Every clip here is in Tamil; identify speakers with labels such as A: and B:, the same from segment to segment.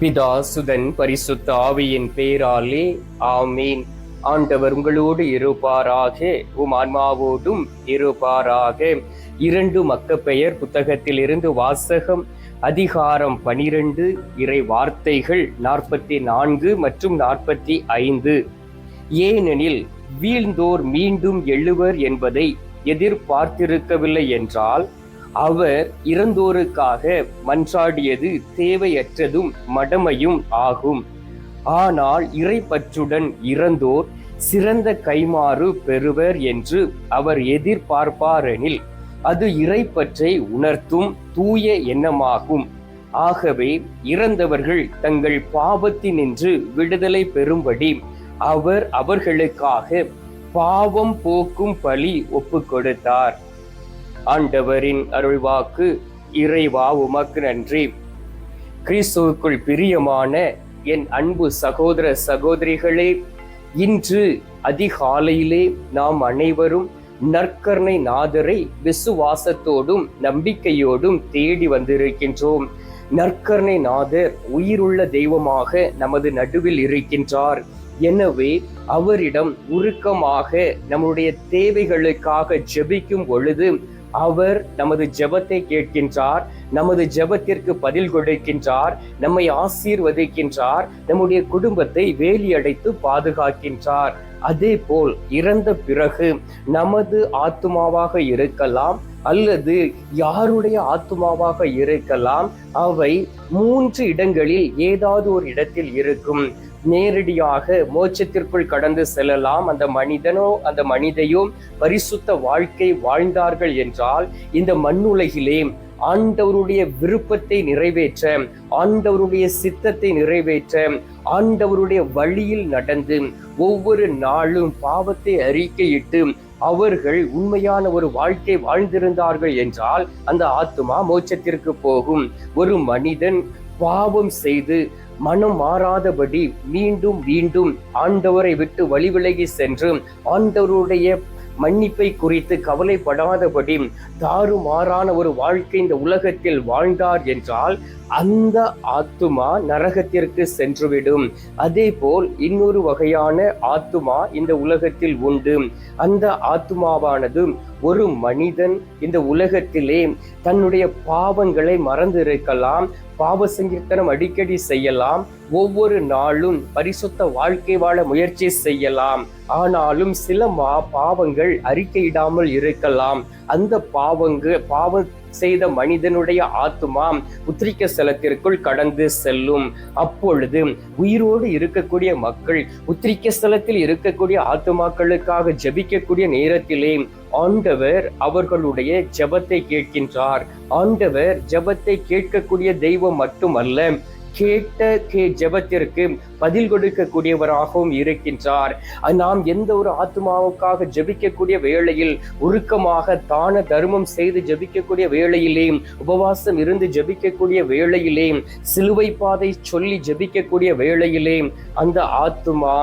A: பிதா சுதன் பரிசுத்த ஆவியின் பேராலே ஆமீன். ஆண்டவர் உங்களோடு இருப்பாராக உம் ஆன்மாவோடும் இருப்பாராக. இரண்டு மக்கப்பெயர் புத்தகத்தில் இருந்து வாசகம் அதிகாரம் பனிரெண்டு இறை வார்த்தைகள் நாற்பத்தி நான்கு மற்றும் நாற்பத்தி ஐந்து ஏனெனில் வீழ்ந்தோர் மீண்டும் எழுவர் என்பதை எதிர்பார்த்திருக்கவில்லை என்றால் அவர் இறந்தோருக்காக மன்றாடியது தேவையற்றதும் மடமையும் ஆகும். ஆனால் இறைப்பற்றுடன் இறந்தோர் சிறந்த கைமாறு பெறுவர் என்று அவர் எதிர்பார்ப்பாரெனில் அது இறைப்பற்றை உணர்த்தும் தூய எண்ணமாகும். ஆகவே இறந்தவர்கள் தங்கள் பாவத்தினின்று விடுதலை பெறும்படி அவர் அவர்களுக்காக பாவம் போக்கும் பலி ஒப்பு கொடுத்தார் ஆண்டவரின் அருள்வாக்கு இறைவா உமக்கு நன்றி. கிறிஸ்துவுக்குள் பிரியமான என் அன்பு சகோதர சகோதரிகளே இன்று அதிகாலையிலே நாம் அனைவரும் நற்கர்ணை நாதரை விசுவாசத்தோடும் நம்பிக்கையோடும் தேடி வந்திருக்கின்றோம். நற்கர்ணை நாதர் உயிருள்ள தெய்வமாக நமது நடுவில் இருக்கின்றார். எனவே அவரிடம் உருக்கமாக நம்முடைய தேவைகளுக்காக ஜெபிக்கும் பொழுது அவர் நமது ஜெபத்தை கேட்கின்றார் நமது ஜெபத்திற்கு பதில் கொடுக்கின்றார் நம்மை ஆசீர்வதிக்கின்றார் நம்முடைய குடும்பத்தை வேலியடைத்து பாதுகாக்கின்றார். அதே போல் இறந்த பிறகு நமது ஆத்துமாவாக இருக்கலாம் அல்லது யாருடைய ஆத்மாவாக இருக்கலாம் அவை மூன்று இடங்களில் ஏதாவது ஒரு இடத்தில் இருக்கும். நேரடியாக மோட்சத்திற்குள் கடந்து செல்லலாம். அந்த மனிதனோ அந்த மனிதையும் பரிசுத்த வாழ்க்கை வாழ்ந்தார்கள் என்றால் இந்த மண்ணுலகிலே ஆண்டவருடைய விருப்பத்தை நிறைவேற்ற ஆண்டவருடைய சித்தத்தை நிறைவேற்ற ஆண்டவருடைய வழியில் நடந்து ஒவ்வொரு நாளும் பாவத்தை அறிக்கையிட்டு அவர்கள் உண்மையான ஒரு வாழ்க்கை வாழ்ந்திருந்தார்கள் என்றால் அந்த ஆத்மா மோட்சத்திற்கு போகும். ஒரு மனிதன் பாவம் செய்து மனம் மாறாதபடி மீண்டும் மீண்டும் ஆண்டவரை விட்டு வழிவிலகி சென்று ஆண்டவருடைய மன்னிப்பை குறித்து கவலைப்படாதபடி தாறுமாறான ஒரு வாழ்க்கை இந்த உலகத்தில் வாழ்ந்தார் என்றால் அந்த ஆத்துமா நரகத்திற்கு சென்றுவிடும். அதே போல் இன்னொரு வகையான ஆத்துமா இந்த உலகத்தில் உண்டு. அந்த ஆத்துமாவானது ஒரு மனிதன் இந்த உலகத்திலே தன்னுடைய பாவங்களை மறந்திருக்கலாம் பாவ சங்கீர்த்தனம் அடிக்கடி செய்யலாம் ஒவ்வொரு நாளும் பரிசுத்த வாழ்க்கை வாழ முயற்சி செய்யலாம். ஆனாலும் சில மா பாவங்கள் அறிக்கையிடாமல் இருக்கலாம். அந்த பாவங்க பாவ செய்த மனிதனுடைய ஆத்துமா உத்திரிக்க ஸ்தலத்திற்குள் கடந்து செல்லும். அப்பொழுது உயிரோடு இருக்கக்கூடிய மக்கள் உத்திரிக்க ஸ்தலத்தில் இருக்கக்கூடிய ஆத்துமாக்களுக்காக ஜெபிக்கக்கூடிய நேரத்திலே ஆண்டவர் அவர்களுடைய ஜெபத்தை கேட்கின்றார். ஆண்டவர் ஜெபத்தை கேட்கக்கூடிய தெய்வம் மட்டுமல்ல கேட்ட கே ஜெபத்திற்கு பதில் கொடுக்கக்கூடியவராகவும் இருக்கின்றார். நாம் எந்த ஒரு ஆத்மாவுக்காக ஜெபிக்கக்கூடிய வேளையில் உருக்கமாக தான தர்மம் செய்து ஜெபிக்கக்கூடிய வேளையிலே உபவாசம் இருந்து ஜெபிக்கக்கூடிய வேளையிலே சிலுவை பாதை சொல்லி ஜெபிக்கக்கூடிய வேளையிலே அந்த ஆத்துமா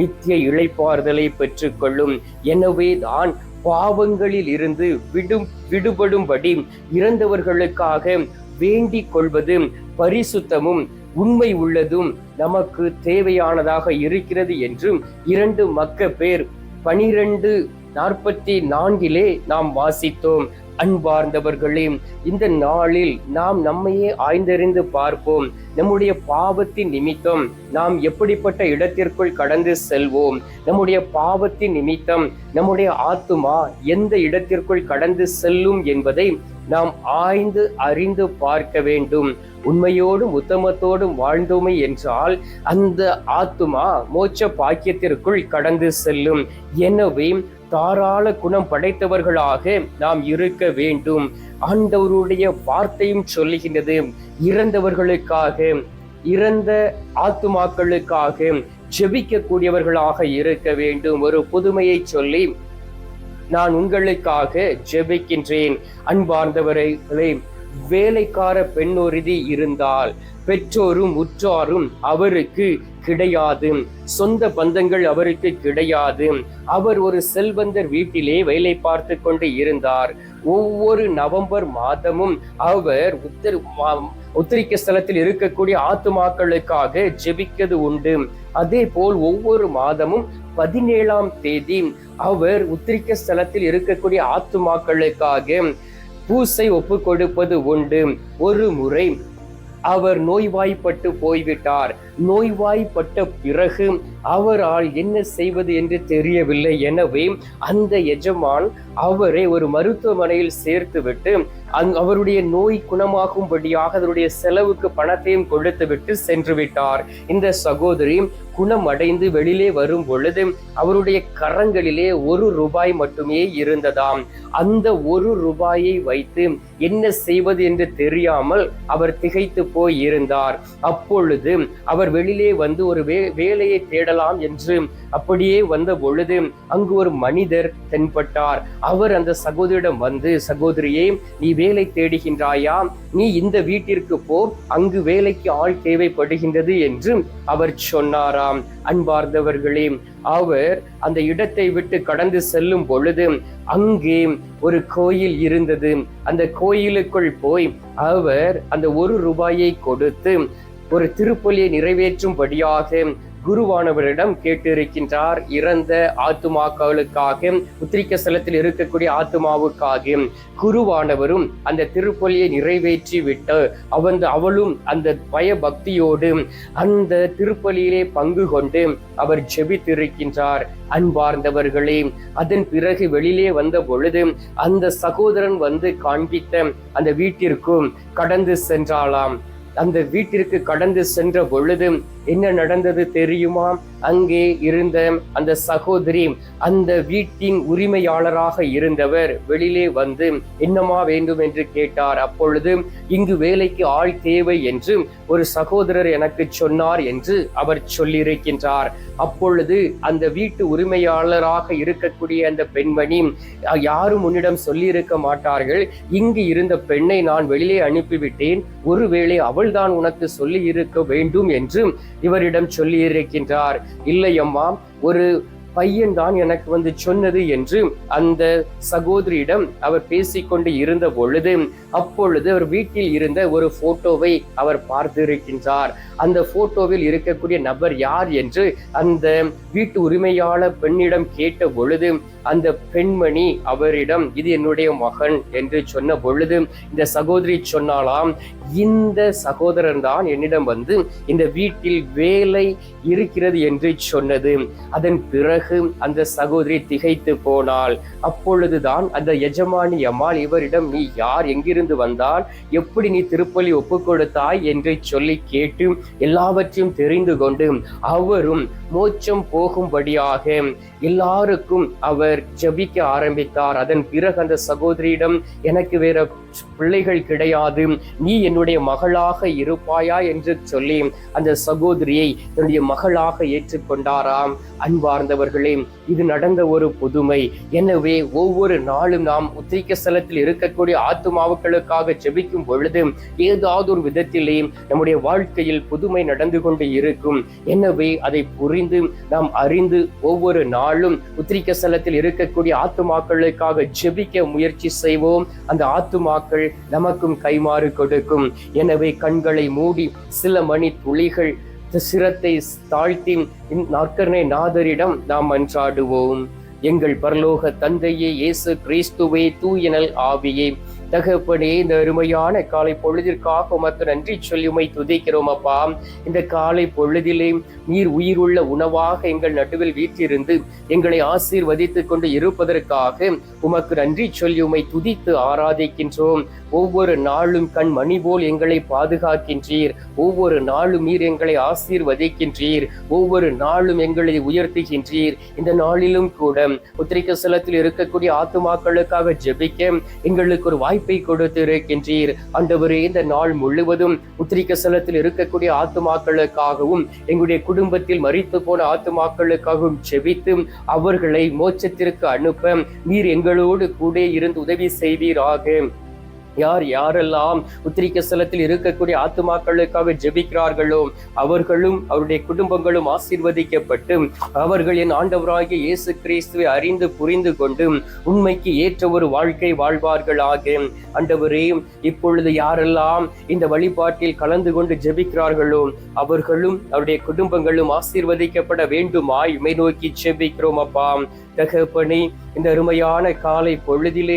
A: நித்திய இழைப்பாறுதலை பெற்றுக்கொள்ளும். எனவே தான் பாவங்களில் இருந்து விடும் விடுபடும்படி இறந்தவர்களுக்காக வேண்டிக் கொள்வது பரிசுத்தமும் உண்மை உள்ளதும் நமக்கு தேவையானதாக இருக்கிறது என்றும் இரண்டு மக்க பேர் பனிரெண்டு நாற்பத்தி நான்கிலே நாம் வாசித்தோம். அன்பார்ந்தவர்களே இந்த நாளில் நாம் நம்மையே ஆய்ந்தறிந்து பார்ப்போம். நம்முடைய பாவத்தின் நிமித்தம் நாம் எப்படிப்பட்ட இடத்திற்குள் கடந்து செல்வோம். நம்முடைய பாவத்தின் நிமித்தம் நம்முடைய ஆத்துமா எந்த இடத்திற்குள் கடந்து செல்லும் என்பதை நாம் ஆய்ந்து அறிந்து பார்க்க வேண்டும். உண்மையோடும் உத்தமத்தோடும் வாழ்ந்தோமை என்றால் அந்த ஆத்துமா மோட்ச பாக்கியத்திற்குள் கடந்து செல்லும். எனவே தாராள குணம் படைத்தவர்களாக நாம் இருக்க வேண்டும். ஆண்டவருடைய வார்த்தையும் சொல்லுகின்றது. இறந்தவர்களுக்காக இறந்த ஆத்துமாக்களுக்காக ஜெபிக்கக்கூடியவர்களாக இருக்க வேண்டும். ஒரு புதுமையை சொல்லி நான் உங்களுக்காக ஜெபிக்கின்றேன். அன்பார்ந்தவர்களே வேலைக்கார பெண்ணொருதி இருந்தால் பெற்றோரும் உற்றாரும் அவருக்கு கிடையாது. சொந்த பந்தங்கள் அவருக்கு கிடையாது. அவர் ஒரு செல்வந்தர் வீட்டிலே வேலை பார்த்து கொண்டு இருந்தார். ஒவ்வொரு நவம்பர் மாதமும் அவர் உத்தர மா- உத்திரிக்க ஸ்தலத்தில் இருக்கக்கூடிய ஆத்துமாக்களுக்காக ஜெபிக்கிறது உண்டு. அதே போல் ஒவ்வொரு மாதமும் பதினேழாம் தேதி அவர் உத்திரிக்க ஸ்தலத்தில் இருக்கக்கூடிய ஆத்துமாக்களுக்காக பூசை ஒப்பு கொடுப்பது உண்டு. ஒரு முறை அவர் நோய்வாய்ப்பட்டு போய்விட்டார். நோய்வாய்ப்பட்ட பிறகு அவரால் என்ன செய்வது என்று தெரியவில்லை. எனவே அந்த எஜமான் அவரை ஒரு மருத்துவமனையில் சேர்த்துவிட்டு அங் அவருடைய நோய் குணமாகும்படியாக அதனுடைய செலவுக்கு பணத்தையும் கொடுத்துவிட்டு சென்று விட்டார் இந்த சகோதரி குணம் அடைந்து வெளியிலே வரும் பொழுது அவருடைய கரங்களிலே ஒரு ரூபாய் மட்டுமே இருந்ததாம். அந்த ஒரு ரூபாயை வைத்து என்ன செய்வது என்று தெரியாமல் அவர் திகைத்து போய் இருந்தார் அப்பொழுது அவர் வெளியிலே வந்து ஒரு வே வேலையை தேடலாம் என்று அப்படியே வந்த பொழுது அங்கு ஒரு மனிதர் தென்பட்டார். அவர் அந்த சகோதரியிடம் வந்து சகோதரியே நீ வேலை தேடுகின்றாயா? நீ இந்த வீட்டிற்கு போ அங்கு வேலைக்கு ஆள் தேவைப்படுகின்றது என்று அவர் சொன்னாராம் அன்பார்ந்தவர்களே அவர் அந்த இடத்தை விட்டு கடந்து செல்லும் பொழுது அங்கே ஒரு கோயில் இருந்தது. அந்த கோயிலுக்குள் போய் அவர் அந்த ஒரு ரூபாயை கொடுத்து ஒரு திருப்பலியை நிறைவேற்றும்படியாக குருவானவரிடம் கேட்டிருக்கின்றார். இறந்த ஆத்துமாக்களுக்காக உத்திரிக்க ஸ்தலத்தில் இருக்கக்கூடிய ஆத்துமாவுக்காக குருவானவரும் அந்த திருப்பலியை நிறைவேற்றி விட்டு அவன் அவளும் அந்த பயபக்தியோடு அந்த திருப்பலியிலே பங்கு கொண்டு அவர் ஜெபித்திருக்கின்றார். அன்பார்ந்தவர்களே அதன் பிறகு வெளியிலே வந்த பொழுது அந்த சகோதரன் வந்து காண்பித்த அந்த வீட்டிற்கும் கடந்து சென்றாளாம். அந்த வீட்டிற்கு கடந்து சென்ற பொழுது என்ன நடந்தது தெரியுமா? அங்கே இருந்த அந்த சகோதரி அந்த வீட்டின் உரிமையாளராக இருந்தவர் வெளியிலே வந்து என்னமா வேண்டும் என்று கேட்டார். அப்பொழுது இங்கு வேலைக்கு ஆள் தேவை என்று ஒரு சகோதரர் எனக்கு சொன்னார் என்று அவர் சொல்லியிருக்கின்றார். அப்பொழுது அந்த வீட்டு உரிமையாளராக இருக்கக்கூடிய அந்த பெண்மணி யாரும் உன்னிடம் சொல்லியிருக்க மாட்டார்கள். இங்கு இருந்த பெண்ணை நான் வெளியே அனுப்பிவிட்டேன். ஒருவேளை அவள்தான் உனக்கு சொல்லி இருக்க வேண்டும் என்று இவரிடம் சொல்லியிருக்கின்றார் இல்லை அம்மா ஒரு பையன் தான் எனக்கு வந்து சொன்னது என்று அந்த சகோதரியிடம் அவர் பேசிக்கொண்டு இருந்த பொழுது அப்பொழுது அவர் வீட்டில் இருந்த ஒரு போட்டோவை அவர் பார்த்திருக்கின்றார். அந்த போட்டோவில் இருக்கக்கூடிய நபர் யார் என்று அந்த வீட்டு உரிமையாளர் பெண்ணிடம் கேட்ட பொழுது அந்த பெண்மணி அவரிடம் இது என்னுடைய மகன் என்று சொன்ன பொழுது இந்த சகோதரி சொன்னாலாம் இந்த சகோதரன் தான் என்னிடம் வந்து இந்த வீட்டில் வேலை இருக்கிறது என்று சொன்னது. அதன் பிறகு அந்த சகோதரி திகைத்து போனாள். அப்பொழுதுதான் அந்த எஜமானி அம்மாள் இவரிடம் நீ யார்? எங்கிருந்து வந்தால்? எப்படி நீ திருப்பலி ஒப்பு கொடுத்தாய் என்று சொல்லி கேட்டு எல்லாவற்றையும் தெரிந்து கொண்டு அவரும் மோட்சம் போகும்படியாக எல்லாருக்கும் அவர் ஜபிக்க ஆரம்பித்தார். அதன் பிறகு அந்த சகோதரியிடம் எனக்கு வேற பிள்ளைகள் கிடையாது. நீ என்னுடைய மகளாக இருப்பாயா? என்று சொல்லி அந்த சகோதரியை தன்னுடைய மகளாக ஏற்றுக்கொண்டாராம். அன்பார்ந்தவர்களே இது நடந்த ஒரு புதுமை. எனவே ஒவ்வொரு நாளும் நாம் உத்திரிக்க ஸ்தலத்தில் இருக்கக்கூடிய ஆத்துமாவுக்களுக்காக ஜெபிக்கும் பொழுது ஏதாவது ஒரு விதத்திலே நம்முடைய வாழ்க்கையில் புதுமை நடந்து கொண்டு இருக்கும். எனவே அதை புரிந்து நாம் அறிந்து ஒவ்வொரு நாளும் உத்திரிக்க ஸ்தலத்தில் இருக்கக்கூடிய ஆத்துமாக்களுக்காக ஜெபிக்க முயற்சி செய்வோம். அந்த ஆத்துமாக்கள் நமக்கும் கைமாறு கொடுக்கும். எனவே கண்களை மூடி சில மணி துளிகள் சிரத்தை தாழ்த்தி நாற்கரணை நாதரிடம் நாம் மன்றாடுவோம் எங்கள் பரலோக தந்தையே இயேசு கிறிஸ்துவே தூயனல் ஆவியே. தகப்பனே இந்த அருமையான காலை பொழுதிற்காக உமக்கு நன்றி சொல்லி உமை துதிக்கிறோம் அப்பா. இந்த காலை பொழுதிலே நீர் உயிருள்ள உணவாக எங்கள் நடுவில் வீற்றிருந்து எங்களை ஆசீர்வதித்துக் கொண்டு இருப்பதற்காக உமக்கு நன்றி சொல்லி உமை துதித்து ஆராதிக்கின்றோம். ஒவ்வொரு நாளும் கண் மணி போல் எங்களை பாதுகாக்கின்றீர். ஒவ்வொரு நாளும் நீர் எங்களை ஆசீர்வதிக்கின்றீர். ஒவ்வொரு நாளும் எங்களை உயர்த்துகின்றீர். இந்த நாளிலும் கூட உத்திரிக்க ஸ்தலத்தில் இருக்கக்கூடிய ஆத்துமாக்களுக்காக ஜெபிக்க எங்களுக்கு ஒரு வாய்ப்பு கொடுத்து கொடுத்திருக்கின்றீர். ஆண்டவரே இந்த நாள் முழுவதும் உத்திரிக்க ஸ்தலத்தில் இருக்கக்கூடிய ஆத்துமாக்களுக்காகவும் எங்களுடைய குடும்பத்தில் மறித்து போன ஆத்துமாக்களுக்காகவும் செபித்து அவர்களை மோட்சத்திற்கு அனுப்ப நீர் எங்களோடு கூட இருந்து உதவி செய்வீராக. யார் யாரெல்லாம் உத்திரிக்க ஸ்தலத்தில் இருக்கக்கூடிய ஆத்துமாக்களுக்காக ஜெபிக்கிறார்களோ அவர்களும் அவருடைய குடும்பங்களும் ஆசீர்வதிக்கப்பட்டு அவர்கள் என் ஆண்டவராகிய இயேசு கிறிஸ்துவை அறிந்து புரிந்து கொண்டு உண்மைக்கு ஏற்ற ஒரு வாழ்க்கை வாழ்வார்களாக. ஆண்டவரே இப்பொழுது யாரெல்லாம் இந்த வழிபாட்டில் கலந்து கொண்டு ஜெபிக்கிறார்களோ அவர்களும் அவருடைய குடும்பங்களும் ஆசீர்வதிக்கப்பட வேண்டுமாய் உமை நோக்கி ஜெபிக்கிறோம் அப்பா. தகப்பனே இந்த அருமையான காலை பொழுதிலே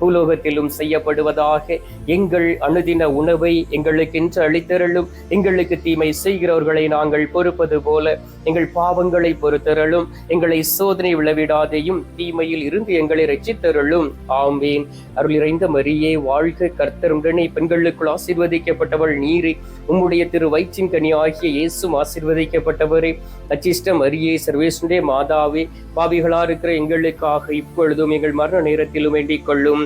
A: பூலோகத்திலும் செய்யப்படுவதாக எங்கள் அனுதின உணவை எங்களுக்கென்று அளித்தருளும். எங்களுக்கு தீமை செய்கிறவர்களை நாங்கள் பொறுப்பது போல எங்கள் பாவங்களை பொறுத்தரலும் எங்களை சோதனை விளைவிடாதையும் தீமையில் இருந்து எங்களை ரட்சித்தருளும். ஆம்பேன் அருள் இறைந்த மரியே வாழ்க கர்த்தருடனே பெண்களுக்குள் ஆசீர்வதிக்கப்பட்டவள் நீரே. உம்முடைய திரு வயிற்றின் கனி ஆகிய இயேசும் ஆசீர்வதிக்கப்பட்டவரே. அச்சிஷ்ட மரியே சர்வேசுடைய மாதாவே. பாவிகளா இருக்கிற எங்களுக்காக இப்பொழுதும் எங்கள் மரண நேரத்திலும் வேண்டிக் கொள்ளும்.